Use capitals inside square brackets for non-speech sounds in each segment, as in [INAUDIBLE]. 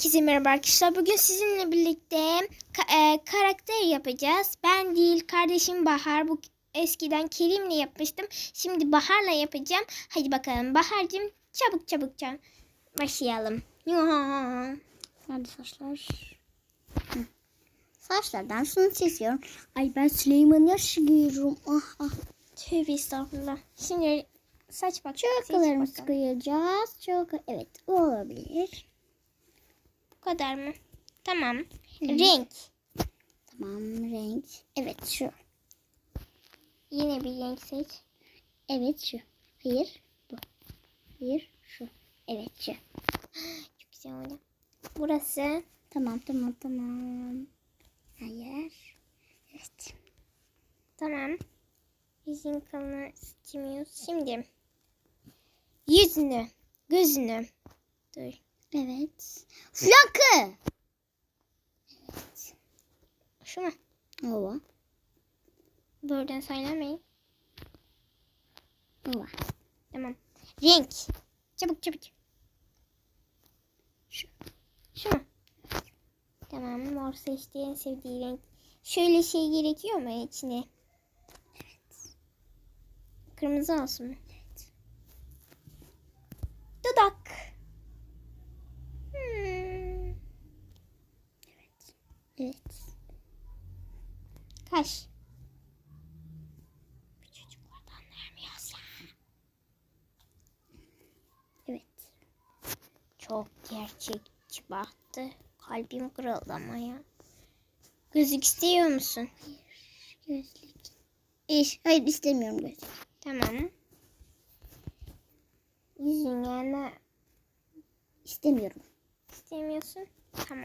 Herkese merhaba arkadaşlar. Bugün sizinle birlikte ka- e, karakter yapacağız. Ben değil, kardeşim Bahar. Bu eskiden Kerim'le yapmıştım. Şimdi Bahar'la yapacağım. Hadi bakalım Bahar'cığım çabuk çabuk çabuk. Başlayalım. Nerede saçlar? Hı. Saçlardan şunu çiziyorum. Ay ben Süleyman yaşı giyiyorum. Ah ah. Tövbe estağfurullah. Şimdi saç bak. bakalım. koyacağız. Çok evet olabilir. Bu kadar mı? Tamam. Hı. Renk. Tamam renk. Evet şu. Yine bir renk seç. Evet şu. Hayır bu. Hayır şu. Evet şu. [GASPS] Çok güzel oldu. Burası. Tamam tamam tamam. Hayır. Evet. Tamam. Yüzün kalını istemiyoruz. Şimdi yüzünü, gözünü. Dur. Evet. Flakı. Şu mu? Ova. Buradan söylemeyin. Ova. Tamam. Renk. Çabuk çabuk. Şu. Şu mu? Tamam. Mor seçti en sevdiği renk. Şöyle şey gerekiyor mu içine? Evet. Kırmızı olsun mu? Evet. Dudak. Hmm. Evet. Kaş. Bu çocuklardan anlayamıyoruz ya. Evet. Çok gerçekçi baktı. Kalbim kırıldı ama ya. Gözlük istiyor musun? Gözlük. İş. Hayır istemiyorum gözlük. Tamam. Yüzün yanına İstemiyorum. istemiyorsun. Tamam.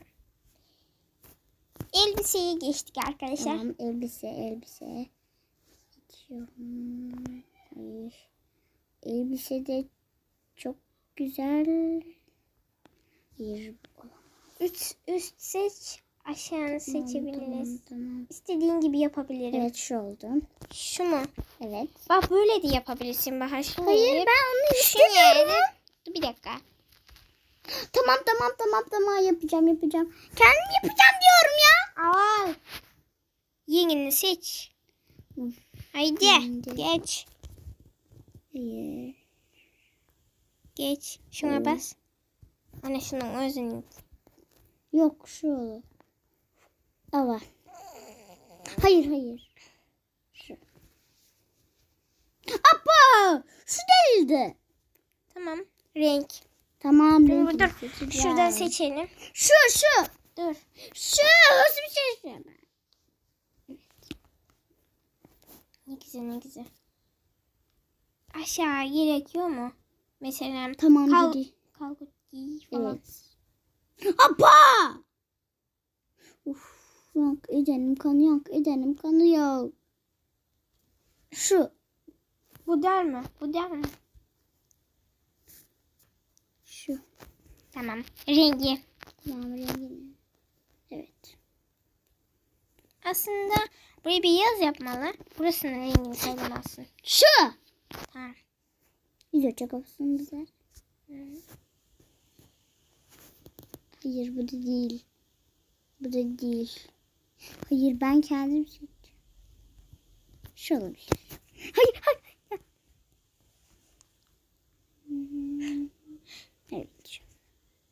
Elbiseye geçtik arkadaşlar. Tamam elbise elbise. Seçiyorum. Hayır. Elbise de çok güzel. Hayır. Üst, üst seç. Aşağını seçebiliriz. Tamam, tamam. İstediğin gibi yapabilirim. Evet şu oldu. Şu mu? Evet. Bak böyle de yapabilirsin Bahar. Şu Hayır ne? ben onu istemiyorum. bir dakika. Tamam tamam tamam tamam yapacağım yapacağım. Kendim yapacağım diyorum ya. Al. Yengini seç. Haydi. Şimdi. Geç. Hayır. Geç. Şuna Hı. bas. Anne şunun özünü. Yok şu olur. Ava. Hayır hayır. Şu. Apa! Şu değildi. Tamam. Renk. Tamam. Dur, dur. seçeceğim. Şuradan seçelim. Şu şu. Dur. Şu. Nasıl bir şey söyleme. Ne güzel ne güzel. Aşağı gerekiyor mu? Mesela Tamam kal dedi. giy falan. Apa! Uf, yank edenim kanıyor, yank edenim kanıyor. Şu. Bu der mi? Bu der mi? Şu. Tamam. Rengi. Tamam rengini. Evet. Aslında buraya bir yaz yapmalı. Burasının rengini söylemezsin. Şu. Tamam. Video çakabısın bize. Hı. Hayır bu da değil. Bu da değil. Hayır ben kendim seçeceğim. Şu olabilir. Hayır hayır. Evet. şu.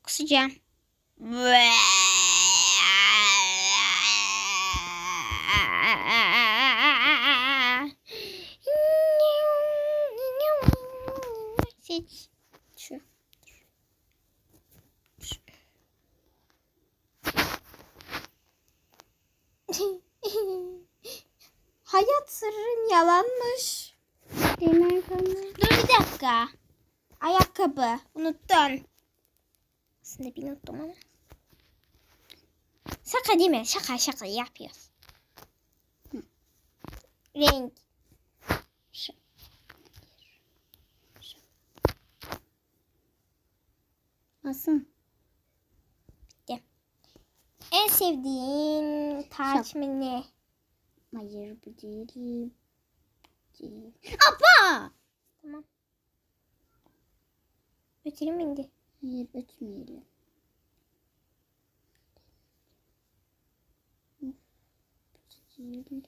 Kusacağım. Seç. Şu. Hayat sırrın yalanmış. Benim. Dur bir dakika. Ayakkabı. Unuttun. Aslında bir unuttum ama. Şaka değil mi? Şaka şaka yapıyoruz. Renk. Şu. Asın. En sevdiğin taç mı ne? Hayır bu değil. değil. Apa! Tamam. Ötelim indi. Hayır ötmeyelim. Değil.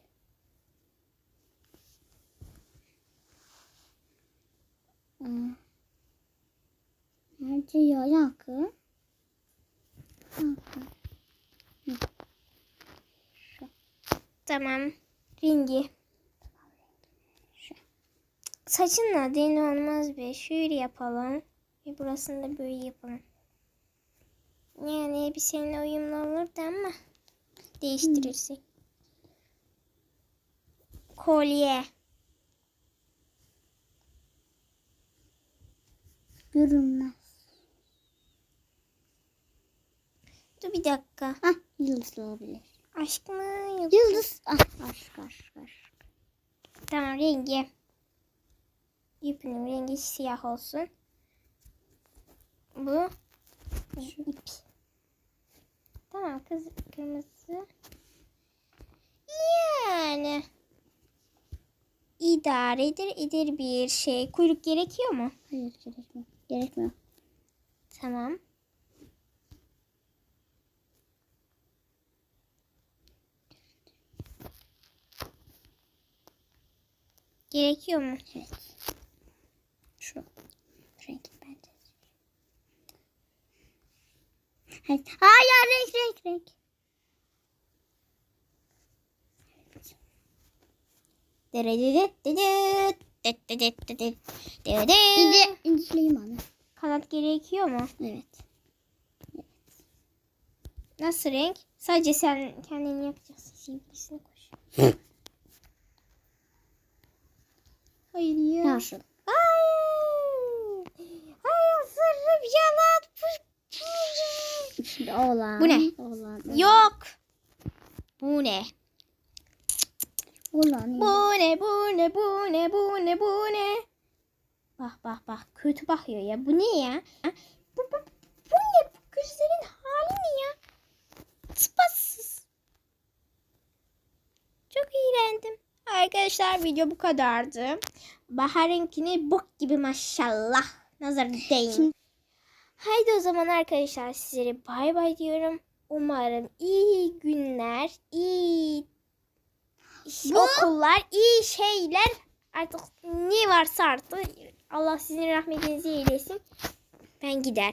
Aa. Nerede ya yankı? Tamam. Rengi. Saçınla değil olmaz be. Şöyle yapalım. Ve burasını da böyle yapalım. Yani elbiseninle uyumlu olurdu ama değiştirirsek. Kolye. Görünmez. Dur bir dakika. Ah yıldız olabilir. Aşk mı? Yok. Yıldız. Ah aşk aşk aşk. Tamam rengi. İpinin rengi siyah olsun. Bu ip. Tamam kız kırmızı. Yani idare eder eder bir şey. Kuyruk gerekiyor mu? Hayır gerekmiyor. Gerekmiyor. Tamam. Gerekiyor mu? Evet. Şu. Renk bence. Evet. Hayır renk renk renk. İnce, incileyim onu. Kanat gerekiyor mu? Evet. Nasıl renk? Sadece sen kendin yapacaksın. Sevgilisine koş. Hayır ya. Nasıl? Hayır. Hayır sırrım yalan. Şimdi oğlan. Bu ne? Oğlan. Yok. Bu ne? Oğlan. Bu ne? Bu ne? Bu ne? Bu ne? Bu ne? Bak bak bak. Kötü bakıyor ya. Bu ne ya? Bu, bu, bu ne? Bu gözlerin hali ne ya? Sıpatsız. Çok iğrendim. Arkadaşlar video bu kadardı. Bahar'ınkini bok gibi maşallah. Nazar değin. Haydi o zaman arkadaşlar sizlere bay bay diyorum. Umarım iyi günler, iyi okullar, iyi şeyler artık ne varsa artık Allah sizin rahmetinizi eylesin. Ben gider.